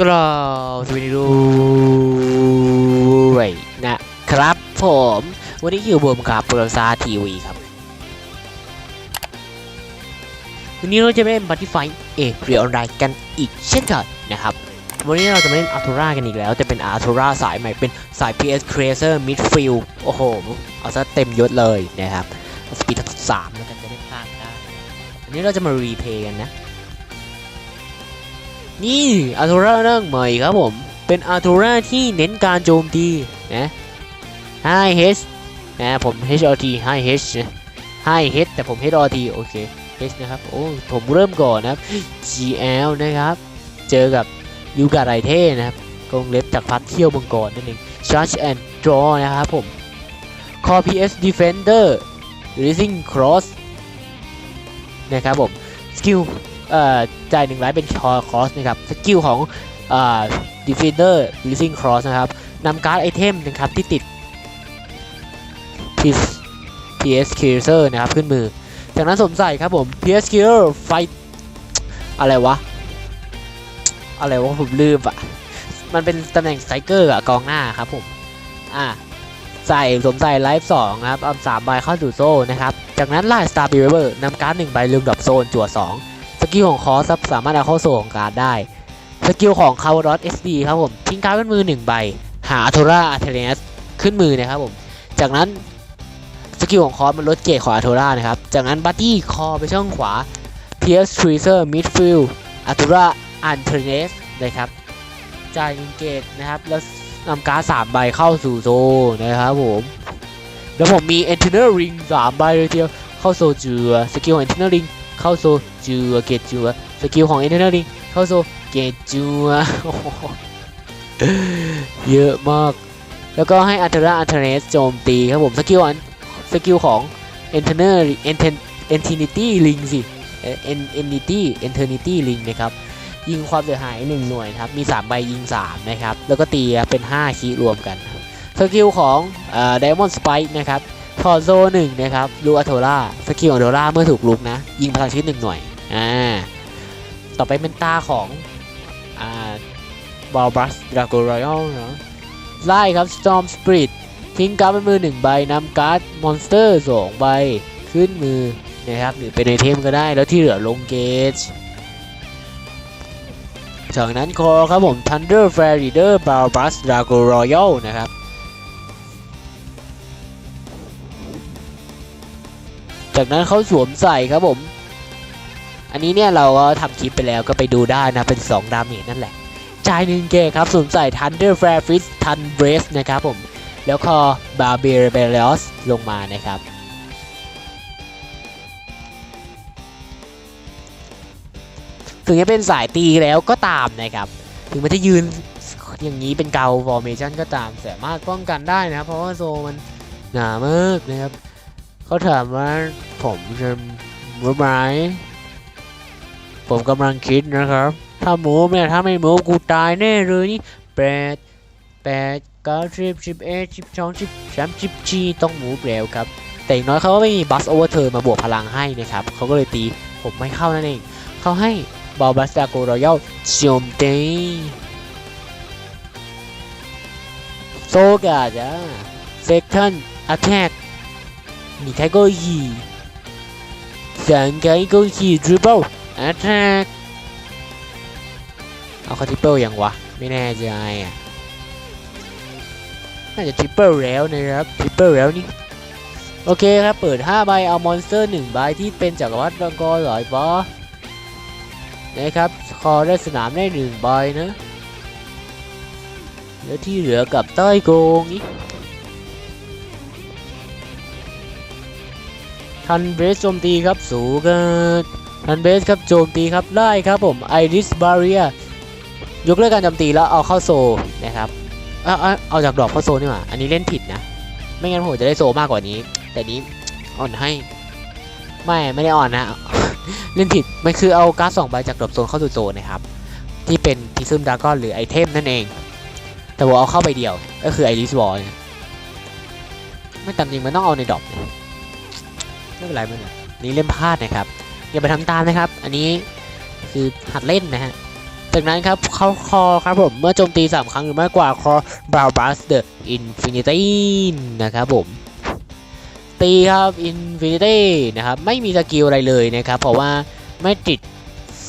กราวสวัสดีด้วยนะครับผม วันนี้อยู่บวมกับโปรซาทีวีครับ วันนี้เราจะมาเล่นบัตติไฟเอกเรียออนไลน์กันอีกเช่นเคยนะครับ วันนี้เราจะมาเล่นอาร์ทูรากันอีกแล้วแต่เป็นอาร์ทูราสายใหม่เป็นสาย PS Crazer Midfield โอ้โห เอาซะเต็มยศเลยนะครับ สปีดทักสามแล้วกันจะได้พลาดได้อันนี้เราจะมารีเพย์กันนะ นี่อาร์ทูราร่างใหม่ครับผม เป็นอาร์ทูราที่เน้นการโจมตีนะ Hi H นะผม HRT Hi H นะ Hi H แต่ผม HRT โอเค H นะครับ โอ้ผมเริ่มก่อนนะครับ GL นะครับ เจอกับยูกาไรเท่นะครับกงเล็บจากพัดเที่ยวมังกรนั่นเอง Charge and Draw นะครับผม Core PS Defender Rising Cross นะครับผม สกิล เอ่อจ่ายหนึ่งไลท์เป็นคอคอสนะครับสกิลของเอ่อ Defender Rising Cross นะครับนำการ์ดไอเทมนะครับที่ติด PS PS Killer นะครับขึ้นมือ จากนั้นสวมใส่ครับผม PS Killer Fight อะไรวะ อะไรวะ ผมลืมอะ มันเป็นตำแหน่งสไตรเกอร์อะกองหน้าครับผม อะ ใส่สวมใส่ไลฟ์สองครับเอาสามใบเข้าสู่โซ่นะครับ จากนั้นไล่ Star b e a r e r นำการ์ดหนึ่งใบลืมดรอปโซนจั่วสอง กิลของคอสสามารถเอาเข้าโซ่ของการ์ดได้สกิลของคาวรอส SD ครับผมทิ้งการ์ดขึ้นมือหนึ่งใบ หาอัทราอัเทเนสขึ้นมือนะครับผม จากนั้นสกิลของคอสมันลดเกรดของอัทรานะครับ จากนั้นบัตตี้คอไปช่องขวา PS Tracer Midfield อัทราอันเทเนสนะครับจ่ายหนึ่งเกตนะครับแล้วนำการ์ดสามใบเข้าสู่โซนะครับผมแล้วผมมีเอน e n t e r Ring สามใบเลยทีเดียวเข้าโซเจือสกิลของ e n t e r Ring เข้าโซจือเกตจือสกิลของ e n t e r Ring เข้าโซเกตจือโอ้โหเยอะมาก แล้วก็ให้อันเทราอันเทเนสโจมตีครับผมสกิลอันสกิลของ e n t e r Eternity Ring สิเอ่อ En- Entity Eternity Ring นะครับยิงความเสียหาย 1 หน่วยครับมี 3 ใบยิง 3 นะครับ แล้วก็ตีเป็น 5 คีรวมกันสกิลของเอ่อ Diamond Spike นะครับ ทอโซ1นะครับลูอัโทล่าสกิลของโทล่าเมื่อถูกลุกนะ ยิงพลังชีวิต1หน่วยอ่าต่อไปเป็นตาของอ่าบอลบัสดราโกรอยัลเนาะไล่ครับ Storm Spirit ทิ้งการ์ดเป็นมือ1ใบนำการ์ดมอนสเตอร์2ใบขึ้นมือนะครับหรือเป็นไอเทมก็ได้แล้วที่เหลือลงเกจจากนั้นคอครับผม Thunder Flare Leader b a l b u s Drago Royal นะครับ จากนั้นเขาสวมใส่ครับผม อันนี้เนี่ยเราก็ทำคลิปไปแล้วก็ไปดูได้นะ เป็น 2 ดาเมจนั่นแหละ จ่ายหนึ่งเกครับสวมใส่ Thunder Flare Fist Thun Brace นะครับผม แล้วคอ Barbier b e l o s ลงมานะครับ ถึงจะเป็นสายตีแล้วก็ตามนะครับ ถึงมันจะยืนอย่างนี้เป็นเกา formation ก็ตามสามารถป้องกันได้นะครับ เพราะว่าโซมันหนามากนะครับ เขาถามว่า ผมจะบ๊ายบายผมกำลังคิดนะครับ ถ้าหมูเนี่ยถ้าไม่หมูกูตายแน่เลยนี่แปดแปดเก้าสิบสิบเอ็ดสิบสองสิบสามสิบจีต้องหมูแล้วครับ แต่อย่น้อยเขาก็ไม่มีบัสโอเวอร์เทอร์มาบวกพลังให้นะครับเขาก็เลยตีผมไม่เข้านั่นเอง เขาให้บอลบัสตาโกรอยัลโจมตีโซกาจ้าเซคันด์อัตแทกนี่ใครก็ยี Then guy go he dribble attack เอาเขาทริปเปิลยังวะ ไม่แน่ใจอะ น่าจะทริปเปิลแล้วนะครับทริปเปิลแล้วนี่ โอเคครับ เปิด 5 ใบ เอามอนสเตอร์ 1 ใบที่เป็นจักรวรรดิมังกรหลอยบอนะครับ คอได้สนามได้ 1 ใบนะ แล้วที่เหลือกับใต้โกงนี่ ทันเบสโจมตีครับสูงกันทันเบสครับโจมตีครับได้ครับผมไอริสบาเรียยกเลิกการโจมตีแล้วเอาเข้าโซนะครับเอาเอาเอาจากดอปเข้าโซนี่หว่าอันนี้เล่นผิดนะ ไม่งั้นผมจะได้โซมากกว่านี้ แต่นี้อ่อนให้ไม่ไม่ได้อ่อนนะ เล่นผิดมันคือเอาการ์ดสองใบจากดรอปโซนเข้าสู่โซนนะครับที่เป็นพิซึมดากอนหรือไอเทมนั่นเอง แต่ว่าเอาเข้าไปเดียวก็คือไอริสบอลไม่ตามจริงมันต้องเอาในดรอป ไม่เป็นไรไม่เป็นไรนี่เล่นพลาดนะครับอย่าไปทำตามนะครับ อันนี้คือหัดเล่นนะฮะจากนั้นครับเข้าคอครับผม เมื่อโจมตี3ครั้งหรือมากกว่าคอบราวบัสเดอะอินฟินิตี้นะครับผม ตีครับอินฟินิตี้นะครับ ไม่มีสกิลอะไรเลยนะครับ เพราะว่าไม่ติด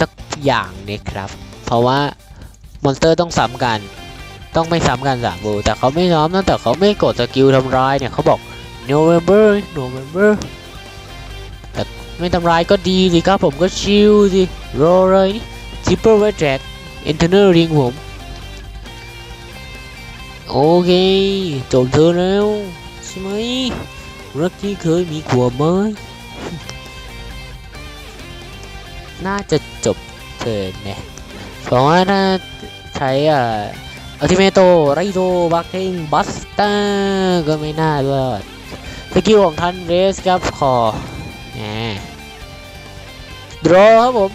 สักอย่างนะครับ เพราะว่ามอนสเตอร์ต้องซ้ำกัน ต้องไม่ซ้ำกันสามบูแต่เขาไม่ซ้ำนะแต่เขาไม่กดสกิลทำร้ายเนี่ยเขาบอก November November แต่ไม่ทำร้ายก็ดีสิครับผมก็ชิลสิรอเลยนี่ Triple Red Jack Internal Ring ผม โอเค จบเธอแล้วใช่ไหมรักที่เคยมีขวบไหมน่าจะจบเธอเนี่ยเพราะว่าถ้าใช้อ่าอัลติเมโตไรโตบัคเทงบัสเตอร์ก็ไม่น่ารอดสกิลของทันเรสครับคอ ดรอครับผม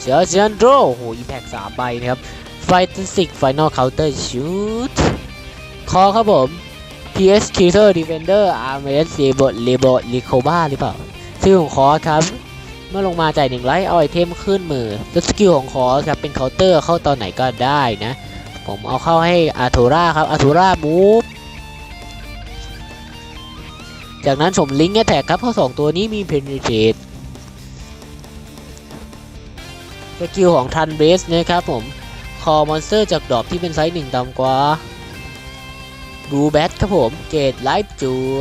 เชียร์เชียร์ดรอโอ้โหอีแพกสามใบนะครับไฟต์สิกไฟนอลเคาน์เตอร์ชูตคอครับผม PS k i l l e r Defender RMS l e b o l e b o l i c o b a หรือเปล่า ชื่อของคอครับ เมื่อลงมาจ่ายหนึ่งไลท์เอาไอเทมขึ้นมือแล้วสกิลของคอครับ เป็นเคาน์เตอร์เข้าตอนไหนก็ได้นะ ผมเอาเข้าให้อาโทราครับอาโทรามูฟ จากนั้นผมลิงก์แท็กครับเพราะสองตัวนี้มีเพน t เ a t สกิลของทันเบสนะครับผม คอมอนสเตอร์จากดรอปที่เป็นไซส์หนึ่งต่ำกว่าบูแบทครับผม เกตไลฟ์จัว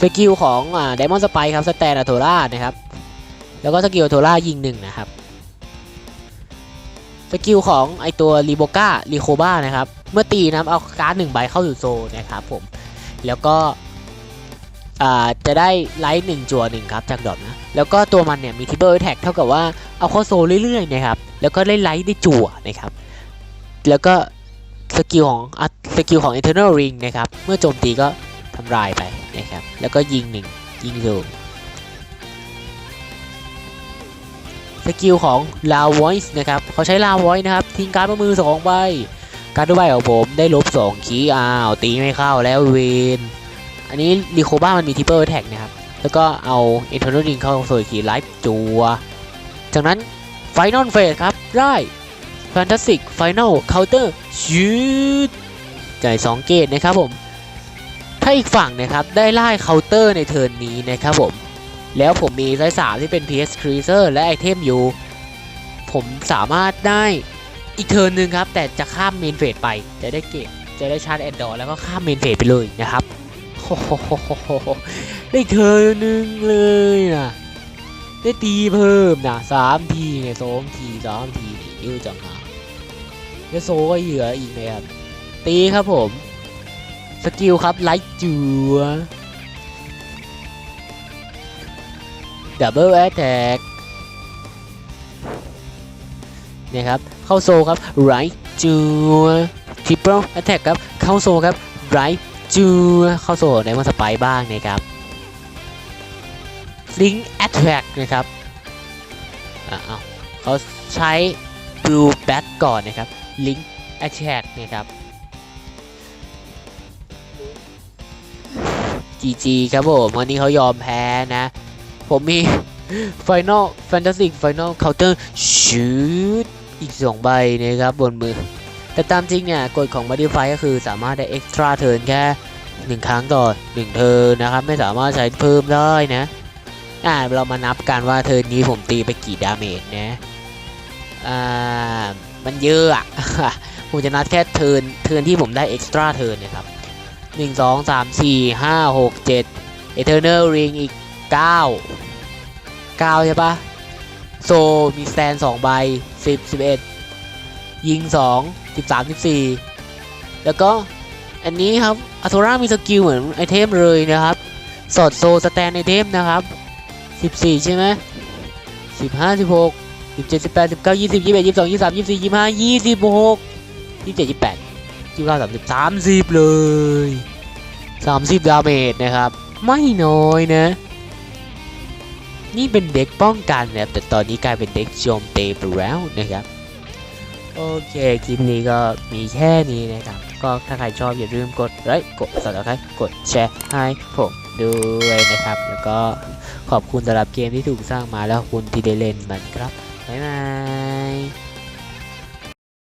สกิลของอ่าไดมอนด์สไปครับสแตนอะโทล่านะครับ แล้วก็สกิลโทล่ายิงหนึ่งนะครับ สกิลของไอตัวรีโบก้ารีโคบ้านะครับ เมื่อตีนะครับเอาการ์ดหนึ่งใบเข้าสู่โซนนะครับผม แล้วก็จะได้ไลท์หนึ่งจัวหนึ่งครับจากดอทนะ แล้วก็ตัวมันเนี่ยมีทิปเปิลแท็กเท่ากับว่าเอาเข้าโซเรื่อยๆนะครับ แล้วก็ได้ไลท์ได้จัวนะครับ แล้วก็สกิลของสกิลของ Eternal Ring นะครับ เมื่อโจมตีก็ทำลายไปนะครับ แล้วก็ยิงหนึ่งยิงโซสกิลของ l a Voice นะครับ เขาใช้ l a Voice นะครับ ทิ้งการ์ดมือสองใบ การด้วยใบของผมได้ลบสองคีอ้าวตีไม่เข้าแล้วเวนอันนี้รีโคบ้ามันมีทิปเปิลแท็กนะครับ แล้วก็เอาเอ t ทอร์น l ริงเข้าโซยคีไลฟ์จัว จากนั้นไฟนอลเฟสครับได้แฟนตาสติกไฟนอลเคาน์เตอร์ชูดจ่าย2เกตนะครับผม ถ้าอีกฝั่งนะครับได้ไล่เคาน์เตอร์ในเทิร์นนี้นะครับผม แล้วผมมีไซส์สามที่เป็น PS Creaser และไอเทมอยู่ ผมสามารถได้ อีกเทิร์นหนึ่งครับ แต่จะข้ามเมนเฟสไป จะได้เกตจะได้ชาร์จแอนดอร์แล้วก็ข้ามเมนเฟสไปเลยนะครับโอ้โหได้เธอหนึ่งเลยนะได้ตีเพิ่มนะสามทีเนี่ยสองทีสามทีนี่เยอะจังนะแล้วโซก็เหลืออีกนะครับตีครับผม สกิลครับไลท์จัวดับเบิลแอตแทกเนี่ยครับ เข้าโซครับไรจัวทริปเปิลแอตแทกครับเข้าโซครับไรจูเข้าสู่ในมันสไปบ้างนะครับ Link Attract นะครับอ่าเอาเขาใช้ Blue Bat ก่อนนะครับ Link Attract นะครับ GG ครับผมวันนี้เขายอมแพ้นะ ผมมี Final Fantastic Final Counter Shoot อีก 2 ใบนะครับบนมือ แต่ตามจริงเนี่ยกฎของ Modify ก็คือสามารถได้ Extra Turn แค่ 1 ครั้งต่อ 1 เทิร์นนะครับ ไม่สามารถใช้เพิ่มได้นะอ่าเรามานับกันว่าเทิร์นนี้ผมตีไปกี่ดาเมจนะอ่ามันเยอะอะผมจะนับแค่เทิร์นเทิร์นที่ผมได้ Extra Turn นะครับ1 2 3 4 5 6 7 Eternal Ring อีก9 9ใช่ปะ โซมีสแตน2ใบ10 11ยิง2 13 14แล้วก็อันนี้ครับอัโทรามีสกิลเหมือนไอเทมเลยนะครับ สอดโซสแตนไอเทมนะครับ14ใช่ไหม15 16 17 18 19 20 21 22 23 24 25 26 27 28 29 30 30เลย30ดาเมจนะครับ ไม่น้อยนะ นี่เป็นเด็กป้องกันนะครับแต่ตอนนี้กลายเป็นเด็กโจมตีไปแล้วนะครับโอเคคลิปนี้ก็มีแค่นี้นะครับ ก็ถ้าใครชอบอย่าลืมกดไลค์กดสับสไครต์กดแชร์ให้ผมด้วยนะครับ แล้วก็ขอบคุณสำหรับเกมที่ถูกสร้างมาแล้วคุณที่ได้เล่นมันครับบ๊ายบาย